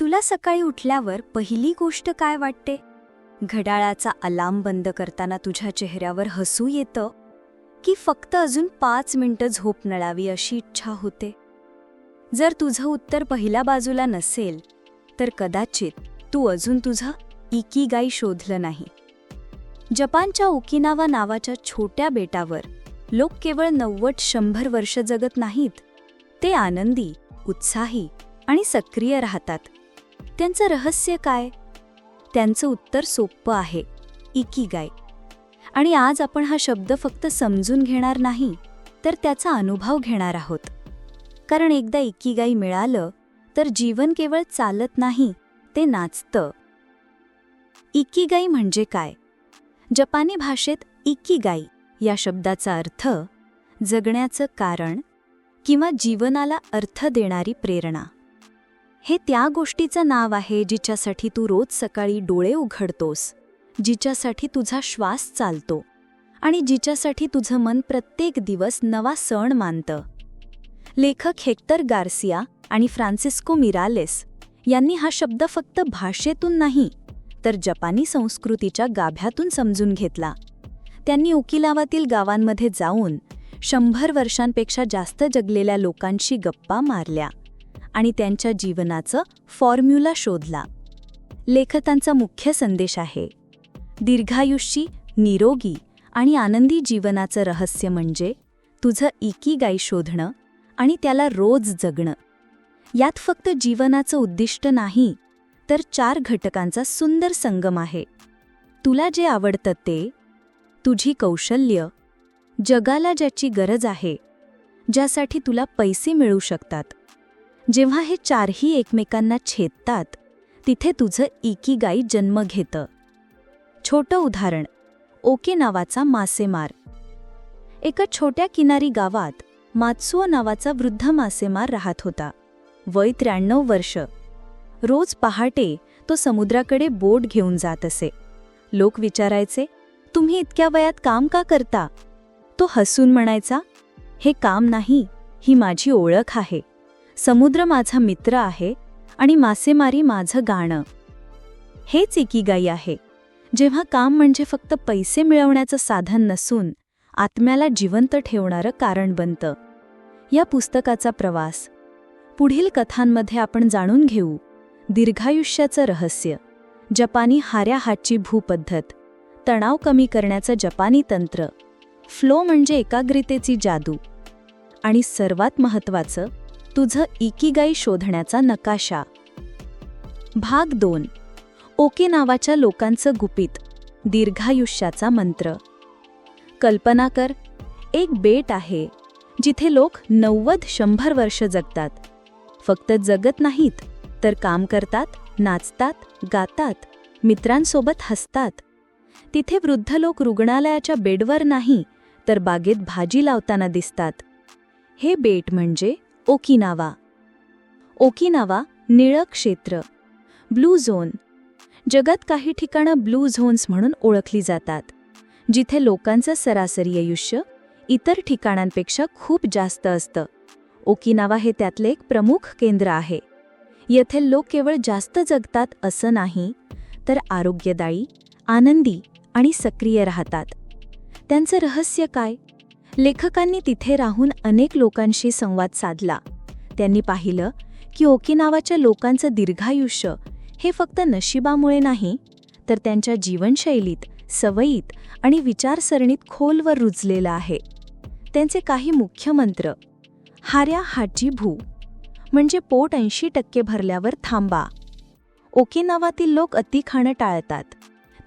तुला सकाळी उठल्यावर पहिली गोष्ट काय वाटते? घड्याळाचा अलार्म बंद करताना तुझ्या चेहऱ्यावर हसू येतं? की फक्त अजून पाच मिनिटं झोप नळावी अशी इच्छा होते? जर तुझं उत्तर पहिल्या बाजूला नसेल तर कदाचित तू अजून तुझं इकीगाई शोधलं नाही. जपानच्या ओकिनावा नावाच्या छोट्या बेटावर लोक केवळ नव्वद शंभर वर्ष जगत नाहीत. ते आनंदी उत्साही आणि सक्रिय राहतात. त्यांचं रहस्य काय? त्यांचं उत्तर सोपं आहे इकीगाय आणि आज आपण हा शब्द फक्त समजून घेणार नाही तर त्याचा अनुभव घेणार आहोत. कारण एकदा इकीगाई मिळालं तर जीवन केवळ चालत नाही ते नाचतं. इकीगाई म्हणजे काय? जपानी भाषेत इकीगाई या शब्दाचा अर्थ जगण्याचं कारण किंवा जीवनाला अर्थ देणारी प्रेरणा. हे त्या गोष्टीचं नाव आहे जिच्यासाठी तू रोज सकाळी डोळे उघडतोस जिच्यासाठी तुझा श्वास चालतो आणि जिच्यासाठी तुझं मन प्रत्येक दिवस नवा सण मानतं. लेखक हेक्टर गार्सिया आणि फ्रान्सिस्को मिरालेस यांनी हा शब्द फक्त भाषेतून नाही तर जपानी संस्कृतीच्या गाभ्यातून समजून घेतला. त्यांनी उकिलावातील गावांमध्ये जाऊन शंभर वर्षांपेक्षा जास्त जगलेल्या लोकांशी गप्पा मारल्या. आणि त्यांच्या जीवनाचं फॉर्म्युला शोधला. लेखकांचा मुख्य संदेश आहे. दीर्घायुष्यी निरोगी आणि आनंदी जीवनाचं रहस्य म्हणजे तुझं इकीगाई शोधणं आणि त्याला रोज जगणं. यात फक्त जीवनाचं उद्दिष्ट नाही तर चार घटकांचा सुंदर संगम आहे. तुला जे आवडतं ते तुझी कौशल्य जगाला ज्याची गरज आहे ज्यासाठी तुला पैसे मिळू शकतात. जेव्हा हे चारही एकमेकांना छेदतात तिथे तुझं इकीगाई जन्म घेतं. छोटं उदाहरण ओके नावाचा मासेमार. एका छोट्या किनारी गावात मात्सुओ नावाचा वृद्ध मासेमार राहत होता. वय त्र्याण्णव वर्ष. रोज पहाटे तो समुद्राकडे बोट घेऊन जात असे. लोक विचारायचे तुम्ही इतक्या वयात काम का करता? तो हसून म्हणायचा हे काम नाही ही माझी ओळख आहे. समुद्र माझा मित्र आहे आणि मासेमारी माझं गाणं. हेच इकीगाई आहे. जेव्हा काम म्हणजे फक्त पैसे मिळवण्याचं साधन नसून आत्म्याला जिवंत ठेवणारं कारण बनतं. या पुस्तकाचा प्रवास. पुढील कथांमध्ये आपण जाणून घेऊ. दीर्घायुष्याचं रहस्य. जपानी हाऱ्या हातची भूपद्धत. तणाव कमी करण्याचं जपानी तंत्र. फ्लो म्हणजे एकाग्रतेची जादू. आणि सर्वात महत्त्वाचं तुझं इकीगाई शोधण्याचा नकाशा. भाग दोन. ओके नावाच्या लोकांचं गुपित. दीर्घायुष्याचा मंत्र. कल्पना कर एक बेट आहे जिथे लोक नव्वद शंभर वर्ष जगतात. फक्त जगत नाहीत तर काम करतात नाचतात गातात मित्रांसोबत हसतात. तिथे वृद्ध लोक रुग्णालयाच्या बेडवर नाही तर बागेत भाजी लावताना दिसतात. हे बेट म्हणजे ओकिनावा. ओकिनावा निळं क्षेत्र. Blue zone. जगात काही ठिकाणं ब्लू झोन्स म्हणून ओळखली जातात जिथे लोकांचं सरासरी आयुष्य इतर ठिकाणांपेक्षा खूप जास्त असतं. ओकिनावा हे त्यातले एक प्रमुख केंद्र आहे. येथे लोक केवळ जास्त जगतात असं नाही तर आरोग्यदायी आनंदी आणि सक्रिय राहतात. त्यांचं रहस्य काय? लेखकांनी तिथे राहून अनेक लोकांशी संवाद साधला. त्यांनी पाहिलं की ओकिनावाच्या लोकांचं दीर्घायुष्य हे फक्त नशिबामुळे नाही तर त्यांच्या जीवनशैलीत सवयीत आणि विचारसरणीत खोलवर रुजलेलं आहे. त्यांचे काही मुख्य मंत्र हाऱ्या हाची भू म्हणजे पोट ऐंशी टक्के भरल्यावर थांबा. ओकिनावातील लोक अति खाणं टाळतात.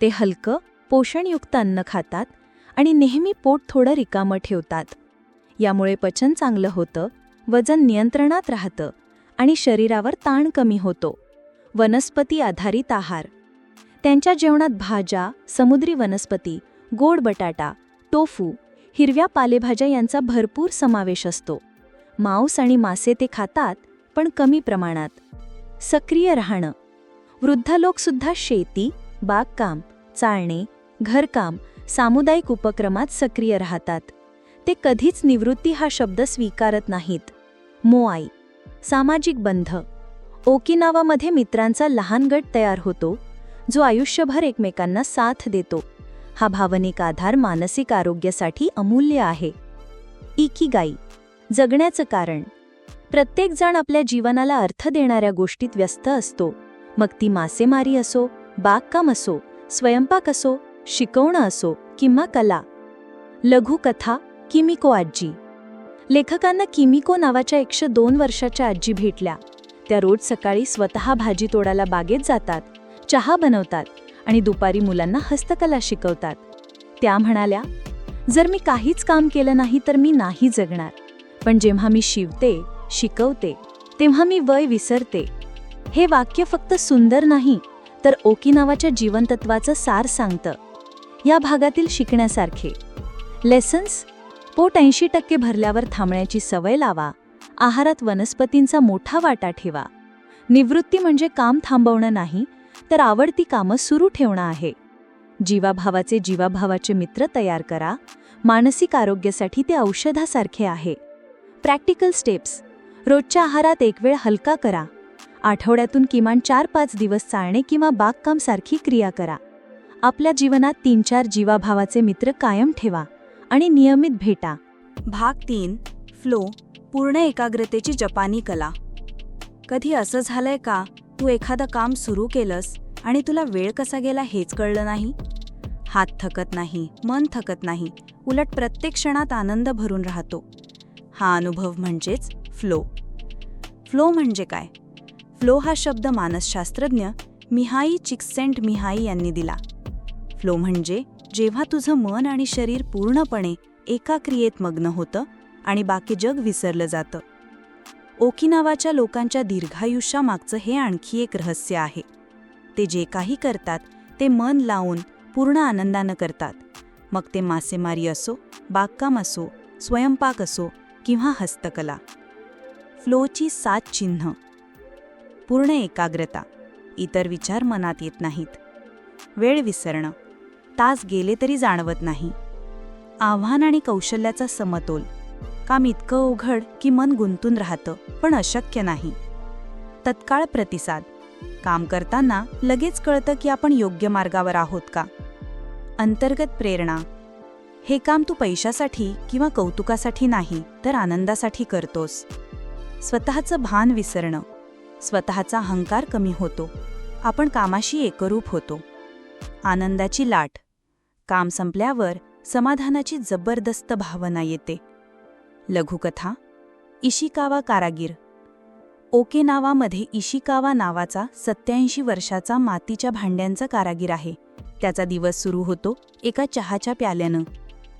ते हलकं पोषणयुक्त अन्न खातात आणि नेहमी पोट थोडं रिकामं ठेवतात. यामुळे पचन चांगलं होतं वजन नियंत्रणात राहतं आणि शरीरावर ताण कमी होतो. वनस्पती आधारित आहार. त्यांच्या जेवणात भाज्या समुद्री वनस्पती गोड बटाटा टोफू हिरव्या पालेभाज्या यांचा भरपूर समावेश असतो. मांस आणि मासे ते खातात पण कमी प्रमाणात. सक्रिय राहणं. वृद्ध लोकसुद्धा शेती बागकाम चाळणे घरकाम सामुदायिक उपक्रमात सक्रिय राहतात. ते कधीच निवृत्ती हा शब्द स्वीकारत नाहीत. मोआई सामाजिक बंध ओकिनावामध्ये मित्रांचा लहान गट तयार होतो जो आयुष्यभर एकमेकांना साथ देतो. हा भावनिक आधार मानसिक आरोग्यासाठी अमूल्य आहे. इकिगाई जगण्याचं कारण. प्रत्येकजण आपल्या जीवनाला अर्थ देणाऱ्या गोष्टीत व्यस्त असतो. मग ती मासेमारी असो बागकाम असो स्वयंपाक असो शिकवणं असो किंवा कला. लघुकथा किमिको आजी. लेखकांना किमिको नावाच्या एकशे दोन वर्षाच्या आजी भेटल्या. त्या रोज सकाळी स्वतः भाजी तोडायला बागेत जातात चहा बनवतात आणि दुपारी मुलांना हस्तकला शिकवतात. त्या म्हणाल्या जर मी काहीच काम केलं नाही तर मी नाही जगणार. पण जेव्हा मी शिवते शिकवते तेव्हा मी वय विसरते. हे वाक्य फक्त सुंदर नाही तर ओकिनावाच्या जीवनतत्वाचं सार सांगतं. या भागातील शिकण्यासारखे. लेसन्स पोट ऐंशी टक्के भरल्यावर थांबण्याची सवय लावा. आहारात वनस्पतींचा मोठा वाटा ठेवा. निवृत्ती म्हणजे काम थांबवणं नाही तर आवडती कामं सुरू ठेवणं आहे. जीवाभावाचे जीवाभावाचे मित्र तयार करा. मानसिक आरोग्यासाठी ते औषधासारखे आहे. प्रॅक्टिकल स्टेप्स रोजच्या आहारात एक वेळ हलका करा. आठवड्यातून किमान चार पाच दिवस चालणे किंवा बागकामसारखी क्रिया करा. आपल्या जीवनात तीन चार जीवाभावाचे मित्र कायम ठेवा आणि नियमित भेटा. भाग तीन फ्लो पूर्ण एकाग्रतेची जपानी कला. कधी असं झालंय का? तू एखादं काम सुरू केलंस आणि तुला वेळ कसा गेला हेच कळलं नाही? हात थकत नाही मन थकत नाही उलट प्रत्येक क्षणात आनंद भरून राहतो. हा अनुभव म्हणजेच फ्लो. फ्लो म्हणजे काय? फ्लो हा शब्द मानसशास्त्रज्ञ मिहाई चिकसेंट मिहाई यांनी दिला. फ्लो म्हणजे जेव्हा तुझं मन आणि शरीर पूर्णपणे एका क्रियेत मग्न होतं आणि बाकी जग विसरलं जातं. ओकिनावाच्या लोकांच्या दीर्घायुष्यामागचं हे आणखी एक रहस्य आहे. ते जे काही करतात ते मन लावून पूर्ण आनंदानं करतात. मग ते मासेमारी असो बागकाम असो स्वयंपाक असो किंवा हस्तकला. फ्लोची सात चिन्ह. पूर्ण एकाग्रता. इतर विचार मनात येत नाहीत. वेळ विसरणं. तास गेले तरी जाणवत नाही. आव्हान आणि कौशल्याचा समतोल. काम इतकं उघड की मन गुंतून राहतं पण अशक्य नाही. तत्काळ प्रतिसाद. काम करताना लगेच कळतं की आपण योग्य मार्गावर आहोत का? अंतर्गत प्रेरणा. हे काम तू पैशासाठी किंवा कौतुकासाठी नाही तर आनंदासाठी करतोस. स्वतःचं भान विसरणं. स्वतःचा अहंकार कमी होतो. आपण कामाशी एकरूप होतो. आनंदाची लाट. काम संपल्यावर समाधानाची जबरदस्त भावना येते. लघुकथा इशिकावा कारागीर. ओके नावामध्ये इशिकावा नावाचा सत्याऐंशी वर्षाचा मातीच्या भांड्यांचा कारागीर आहे. त्याचा दिवस सुरू होतो एका चहाच्या प्याल्यानं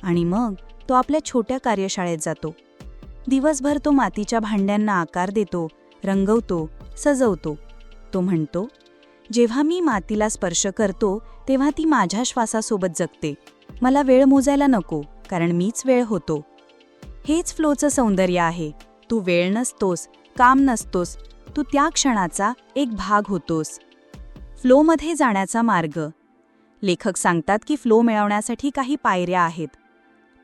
आणि मग तो आपल्या छोट्या कार्यशाळेत जातो. दिवसभर तो मातीच्या भांड्यांना आकार देतो रंगवतो सजवतो. तो म्हणतो जेव्हा मी मातीला स्पर्श करतो तेव्हा ती माझ्या श्वासासोबत जगते. मला वेळ मोजायला नको कारण मीच वेळ होतो. हेच फ्लोचं सौंदर्य आहे. तू वेळ नसतोस काम नसतोस तू त्या क्षणाचा एक भाग होतोस. फ्लोमध्ये जाण्याचा मार्ग. लेखक सांगतात की फ्लो मिळवण्यासाठी काही पायऱ्या आहेत.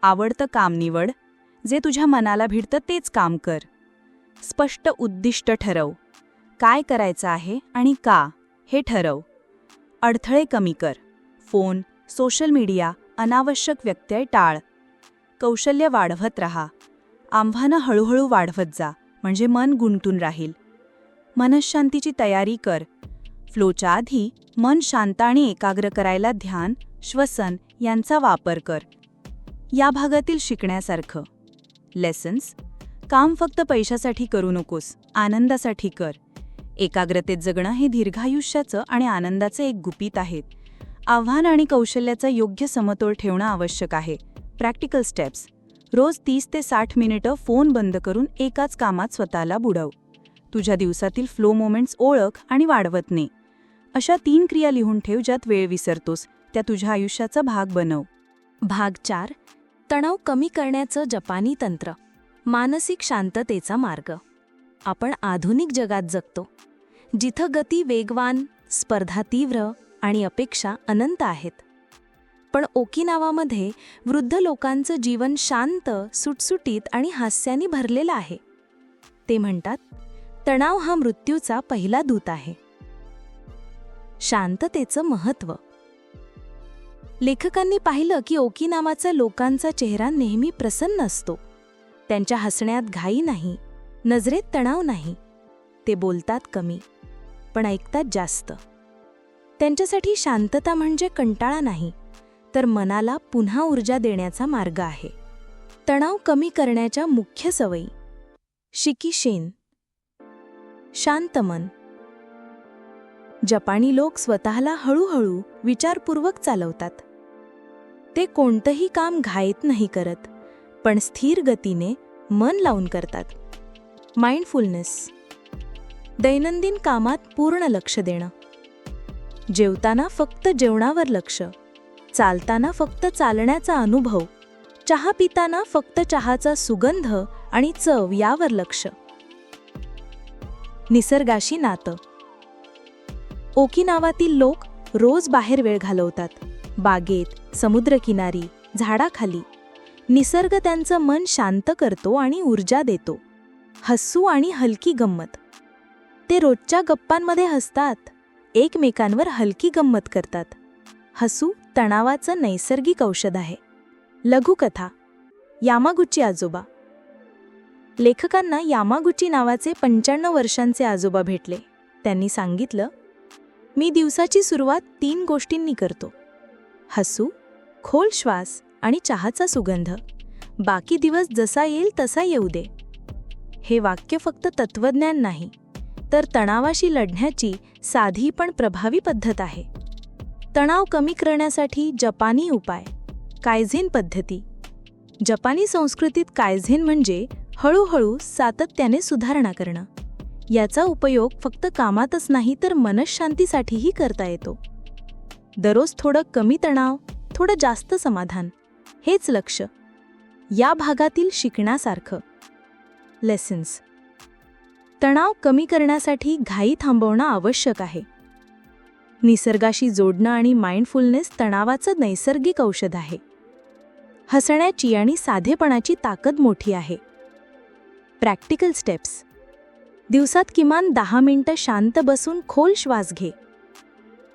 आवडतं काम निवड. जे तुझ्या मनाला भिडतं तेच काम कर. स्पष्ट उद्दिष्ट ठरव. काय करायचं आहे आणि का हे ठरव. अडथळे कमी कर. फोन सोशल मीडिया अनावश्यक व्यत्यय टाळ. कौशल्य वाढवत राहा. आव्हानं हळूहळू वाढवत जा म्हणजे मन गुंतून राहील. मनशांतीची तयारी कर. फ्लोच्या आधी मन शांत आणि एकाग्र करायला ध्यान श्वसन यांचा वापर कर. या भागातील शिकण्यासारखं. लेसन्स काम फक्त पैशासाठी करू नकोस आनंदासाठी कर. एकाग्रतेत जगणं हे दीर्घायुष्याचं आणि आनंदाचं एक गुपित आहेत आव्हान आणि कौशल्याचा योग्य समतोल ठेवणं आवश्यक आहे. प्रॅक्टिकल स्टेप्स रोज तीस ते साठ मिनिटं फोन बंद करून एकाच कामात स्वतःला बुडव. तुझ्या दिवसातील फ्लो मोमेंट्स ओळख आणि वाढवत ने. अशा तीन क्रिया लिहून ठेव ज्यात वेळ विसरतोस. त्या तुझ्या आयुष्याचा भाग बनव. भाग चार. तणाव कमी करण्याचं जपानी तंत्र. मानसिक शांततेचा मार्ग. आपण आधुनिक जगात जगतो जिथं गती वेगवान स्पर्धा तीव्र आणि अपेक्षा अनंत आहेत. पण ओकिनावामध्ये वृद्ध लोकांचं जीवन शांत सुटसुटीत आणि हास्याने भरलेलं आहे. ते म्हणतात तणाव हा मृत्यूचा पहिला दूत आहे. शांततेचं महत्त्व लेखकांनी पाहिलं की ओकिनामाचा लोकांचा चेहरा नेहमी प्रसन्न असतो. त्यांच्या हसण्यात घाई नाही. नजरेत तणाव नाही. ते बोलतात कमी पण ऐकतात जास्त. त्यांच्यासाठी शांतता म्हणजे कंटाळा नाही तर मनाला पुन्हा ऊर्जा देण्याचा मार्ग आहे. तणाव कमी करण्याच्या मुख्य सवयी. शिकी शेन. शांत मन. जपानी लोक स्वतःला हळूहळू विचारपूर्वक चालवतात. ते कोणतंही काम घाईत नाही करत पण स्थिर गतीने मन लावून करतात. माइंडफुलनेस दैनंदिन कामात पूर्ण लक्ष देणं. जेवताना फक्त जेवणावर लक्ष. चालताना फक्त चालण्याचा अनुभव. चहा पिताना फक्त चहाचा सुगंध आणि चव यावर लक्ष. निसर्गाशी नातं. ओकिनावातील लोक रोज बाहेर वेळ घालवतात. बागेत समुद्रकिनारी झाडाखाली. निसर्ग त्यांचं मन शांत करतो आणि ऊर्जा देतो. हसू आणि हलकी गंमत. ते रोजच्या गप्पांमध्ये हसतात. एकमेकांवर हलकी गंमत करतात. हसू तणावाचं नैसर्गिक औषध आहे. लघुकथा. यामागुची आजोबा. लेखकांना यामागुची नावाचे पंच्याण्णव वर्षांचे आजोबा भेटले. त्यांनी सांगितलं मी दिवसाची सुरुवात तीन गोष्टींनी करतो. हसू खोल श्वास आणि चहाचा सुगंध. बाकी दिवस जसा येईल तसा येऊ दे. हे वाक्य फक्त तत्वज्ञान नाही तर तणावाशी लढण्याची साधी पण प्रभावी पद्धत आहे. तणाव कमी करण्यासाठी जपानी उपाय कायझेन पद्धती. जपानी संस्कृतीत कायझेन म्हणजे हळूहळू सातत्याने सुधारणा करणं. याचा उपयोग फक्त कामातच नाही तर मनशांतीसाठीही करता येतो. दररोज थोडं कमी तणाव थोडं जास्त समाधान हेच लक्ष. या भागातील शिकण्यासारखं. लेसन्स तणाव कमी करण्यासाठी घाई थांबवणं आवश्यक आहे. निसर्गाशी जोडणं आणि माइंडफुलनेस तणावाचं नैसर्गिक औषध आहे. हसण्याची आणि साधेपणाची ताकद मोठी आहे. प्रॅक्टिकल स्टेप्स दिवसात किमान दहा मिनटं शांत बसून खोल श्वास घे.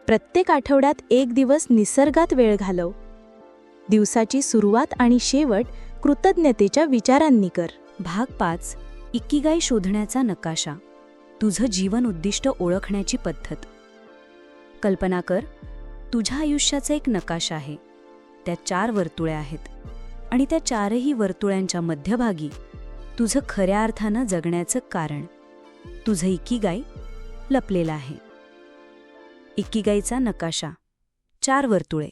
प्रत्येक आठवड्यात एक दिवस निसर्गात वेळ घालव. दिवसाची सुरुवात आणि शेवट कृतज्ञतेच्या विचारांनी कर. भाग पाच इक्कीगाई शोधण्याचा नकाशा. तुझं जीवन उद्दिष्ट ओळखण्याची पद्धत. कल्पना कर तुझ्या आयुष्याचा एक नकाशा आहे. त्या चार वर्तुळे आहेत. आणि त्या चारही वर्तुळ्यांच्या मध्यभागी तुझं खऱ्या अर्थानं जगण्याचं कारण. तुझं इक्कीगाई लपलेलं आहे. इक्कीगाईचा नकाशा. चार वर्तुळे.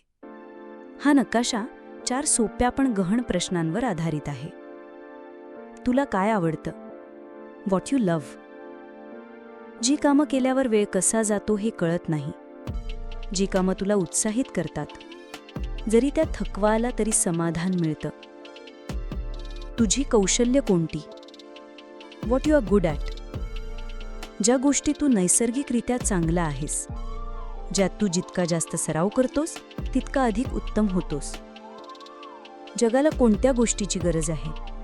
हा नकाशा चार सोप्या पण गहन प्रश्नांवर आधारित आहे. तुला काय आवडतं? व्हॉट यू लव्ह जी कामं केल्यावर वेळ कसा जातो हे कळत नाही. जी कामं तुला उत्साहित करतात. जरी त्या थकवा आला तरी समाधान मिळतं. तुझी कौशल्य कोणती? What you are good at ज्या गोष्टी तू नैसर्गिकरित्या चांगला आहेस. ज्यात तू जितका जास्त सराव करतोस तितका अधिक उत्तम होतोस. जगाला कोणत्या गोष्टीची गरज आहे?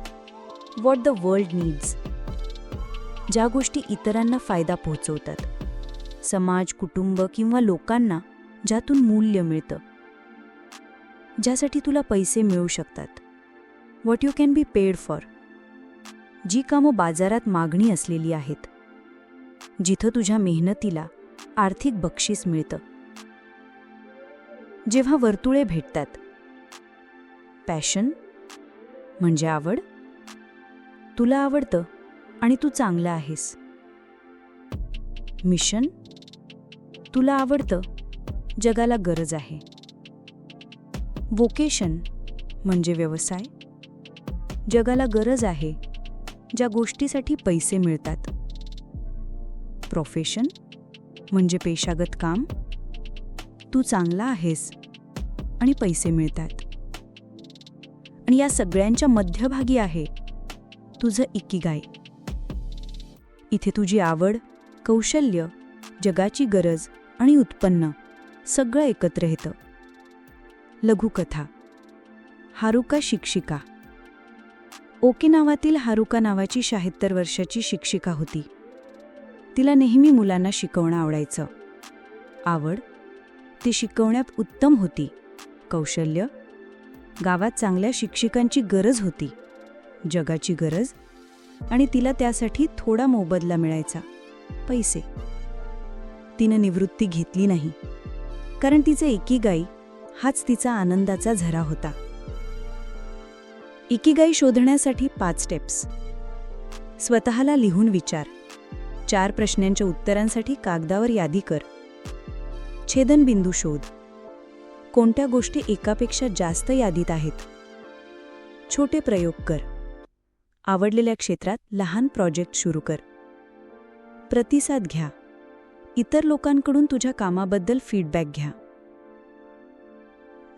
व्हॉट द वर्ल्ड नीड्स ज्या गोष्टी इतरांना फायदा पोहोचवतात. समाज कुटुंब किंवा लोकांना ज्यातून मूल्य मिळतं. ज्यासाठी तुला पैसे मिळू शकतात. What you can be paid for जी कामं बाजारात मागणी असलेली आहेत. जिथं तुझ्या मेहनतीला आर्थिक बक्षीस मिळतं. जेव्हा वर्तुळे भेटतात. पॅशन म्हणजे आवड? तुला आवडतं आणि तू चांगला आहेस. मिशन? तुला आवडतं? जगाला गरज आहे. वोकेशन म्हणजे व्यवसाय? जगाला गरज आहे ज्या गोष्टीसाठी पैसे मिळतात. प्रोफेशन म्हणजे पेशागत काम? तू चांगला आहेस आणि पैसे मिळतात. आणि या सगळ्यांच्या मध्यभागी आहे तुझं इकिगाई. इथे तुझी आवड कौशल्य जगाची गरज आणि उत्पन्न सगळं एकत्र येतं. लघुकथा. हारुका शिक्षिका. ओके नावातील हारुका नावाची शहात्तर वर्षाची शिक्षिका होती. तिला नेहमी मुलांना शिकवणं आवडायचं. आवड? ती शिकवण्यात उत्तम होती. कौशल्य? गावात चांगल्या शिक्षिकांची गरज होती. जगाची गरज आणि तिला त्यासाठी थोडा मोबदला मिळायचा पैसे. तिनं निवृत्ती घेतली नाही कारण तिचे एकीगाई हाच तिचा आनंदाचा झरा होता. इकिगाई शोधण्यासाठी पाच स्टेप्स स्वतःला लिहून विचार. चार प्रश्नांच्या उत्तरांसाठी कागदावर यादी कर. छेदनबिंदू शोध. कोणत्या गोष्टी एकापेक्षा जास्त यादीत आहेत? छोटे प्रयोग कर. आवडलेल्या क्षेत्रात लहान प्रोजेक्ट सुरू कर. प्रतिसाद घ्या. इतर लोकांकडून तुझ्या कामाबद्दल फीडबॅक घ्या.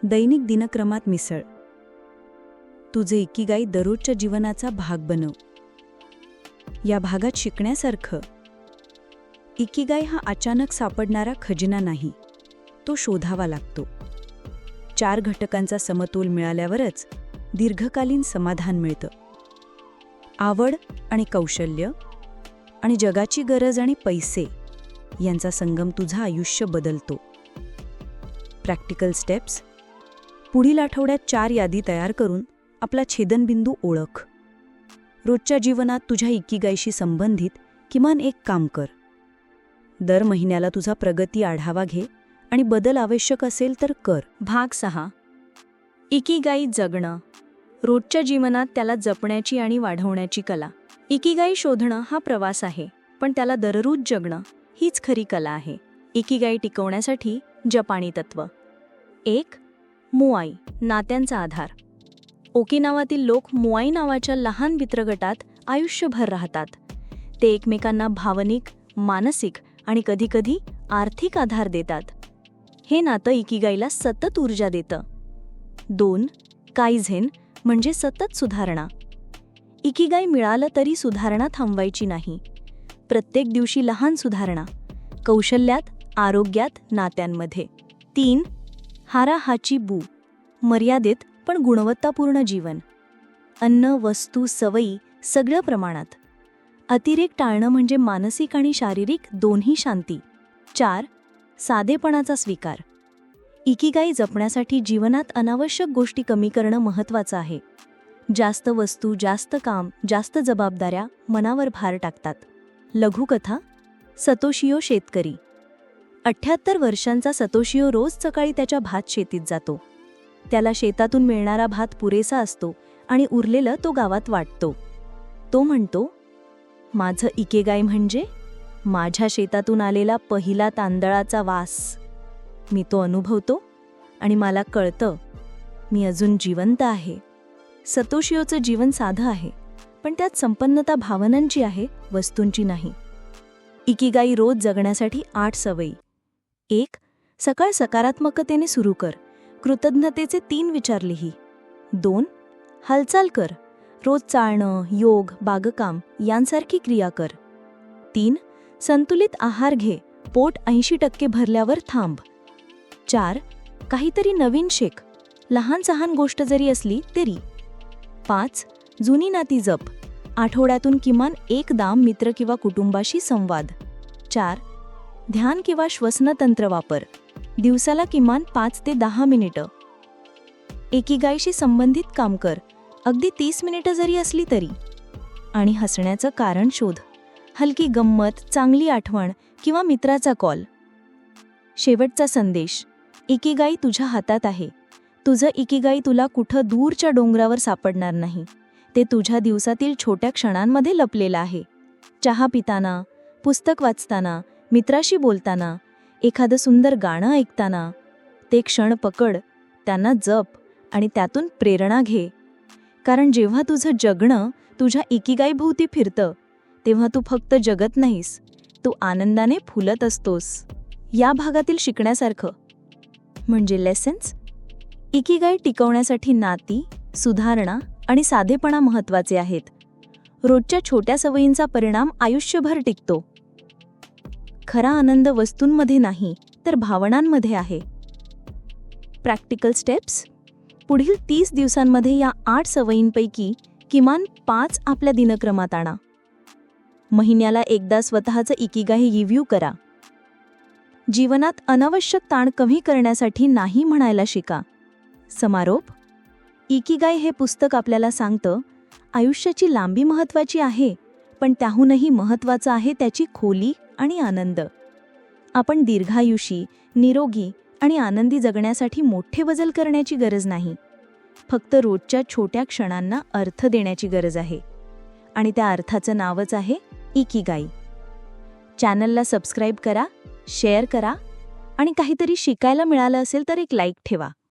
दैनिक दिनक्रमात मिसळ. तुझे इकिगाई दररोजच्या जीवनाचा भाग बनव. या भागात शिकण्यासारखं. इकिगाई हा अचानक सापडणारा खजिना नाही तो शोधावा लागतो. चार घटकांचा समतोल मिळाल्यावरच दीर्घकालीन समाधान मिळतं. आवड आणि कौशल्य आणि जगाची गरज आणि पैसे यांचा संगम तुझं आयुष्य बदलतो. प्रॅक्टिकल स्टेप्स पुढील आठवड्यात चार यादी तयार करून आपला छेदनबिंदू ओळख. रोजच्या जीवनात तुझ्या इकिगाईशी संबंधित किमान एक काम कर. दर महिन्याला तुझा प्रगती आढावा घे आणि बदल आवश्यक असेल तर कर. भाग सहा. इकिगाई जगणं. रोजच्या जीवनात त्याला जपण्याची आणि वाढवण्याची कला. इकिगाई शोधणं हा प्रवास आहे पण त्याला दररोज जगणं हीच खरी कला आहे. इकिगाई टिकवण्यासाठी जपानी तत्व. एक मुआई नात्यांचा आधार. ओकिनावातील लोक मुआई नावाच्या लहान मित्रगटात आयुष्यभर राहतात. ते एकमेकांना भावनिक मानसिक आणि कधीकधी आर्थिक आधार देतात. हे नातं इकिगाईला सतत ऊर्जा देतं. दोन कायझेन म्हणजे सतत सुधारणा. इकिगाई मिळालं तरी सुधारणा थांबवायची नाही. प्रत्येक दिवशी लहान सुधारणा. कौशल्यात आरोग्यात नात्यांमध्ये. तीन हारा हाची बू. मर्यादित पण गुणवत्तापूर्ण जीवन. अन्न वस्तू सवयी सगळं प्रमाणात. अतिरेक टाळणं म्हणजे मानसिक आणि शारीरिक दोन्ही शांती. चार साधेपणाचा स्वीकार. इकिगाई जपण्यासाठी जीवनात अनावश्यक गोष्टी कमी करणं महत्त्वाचं आहे. जास्त वस्तू जास्त काम जास्त जबाबदाऱ्या मनावर भार टाकतात. लघुकथा सतोशियो शेतकरी. अठ्ठ्याहत्तर वर्षांचा सतोशियो रोज सकाळी त्याच्या भात शेतीत जातो. त्याला शेतातून मिळणारा भात पुरेसा असतो आणि उरलेलं तो गावात वाटतो. तो म्हणतो माझं इकेगाय म्हणजे माझ्या शेतातून आलेला पहिला तांदळाचा वास. मी तो अनुभवतो आणि मला कळतं मी अजून जिवंत आहे. सतोशिओचं जीवन साधं आहे पण त्यात संपन्नता भावनांची आहे वस्तूंची नाही. इकिगाई रोज जगण्यासाठी आठ सवयी. एक सकाळ सकारात्मकतेने सुरू कर. कृतज्ञतेचे तीन विचार लिही. दोन हालचाल कर. रोज चालणं योग बागकाम यांसारखी क्रिया कर. तीन संतुलित आहार घे. पोट ऐंशी टक्के भरल्यावर थांब. चार काहीतरी नवीन शेक. लहान सहान गोष्ट जरी असली तरी. पाच जुनी नाती जप. आठवड्यातून किमान एकदा मित्र किंवा कुटुंबाशी संवाद. चार ध्यान किंवा श्वसनतंत्र वापर. दिवसाला किमान पाच ते दहा मिनिटं. एकीगाईशी संबंधित काम कर. अगदी तीस मिनिटं जरी असली तरी. आणि हसण्याचं कारण शोध. हलकी गंमत चांगली आठवण किंवा मित्राचा कॉल. शेवटचा संदेश. इकिगाई तुझ्या हातात आहे. तुझं इकिगाई तुला कुठं दूरच्या डोंगरावर सापडणार नाही. ते तुझ्या दिवसातील छोट्या क्षणांमध्ये लपलेलं आहे. चहा पिताना पुस्तक वाचताना मित्राशी बोलताना एखादं सुंदर गाणं ऐकताना ते क्षण पकड त्यांना जप आणि त्यातून प्रेरणा घे. कारण जेव्हा तुझं जगणं तुझ्या इकिगाईभोवती फिरतं तेव्हा तू फक्त जगत नाहीस तू आनंदाने फुलत असतोस. या भागातील शिकण्यासारखं म्हणजे लेसन्स इकिगाय टिकवण्यासाठी नाती सुधारणा आणि साधेपणा महत्त्वाचे आहेत. रोजच्या छोट्या सवयींचा परिणाम आयुष्यभर टिकतो. खरा आनंद वस्तूंमध्ये नाही तर भावनांमध्ये आहे. प्रॅक्टिकल स्टेप्स पुढील तीस दिवसांमध्ये या आठ सवयींपैकी किमान पाच आपल्या दिनक्रमात आणा. महिन्याला एकदा स्वतःचं इकिगाही रिव्ह्यू करा. जीवनात अनावश्यक ताण कमी करण्यासाठी नाही म्हणायला शिका. समारोप? इकिगाई हे पुस्तक आपल्याला सांगतं आयुष्याची लांबी महत्त्वाची आहे पण त्याहूनही महत्त्वाचं आहे त्याची खोली आणि आनंद. आपण दीर्घायुषी निरोगी आणि आनंदी जगण्यासाठी मोठे बदल करण्याची गरज नाही. फक्त रोजच्या छोट्या क्षणांना अर्थ देण्याची गरज आहे. आणि त्या अर्थाचं नावच आहे इकिगाई. चॅनलला सबस्क्राईब करा शेअर करा आणि काहीतरी शिकायला मिळालं असेल तर एक लाईक ठेवा.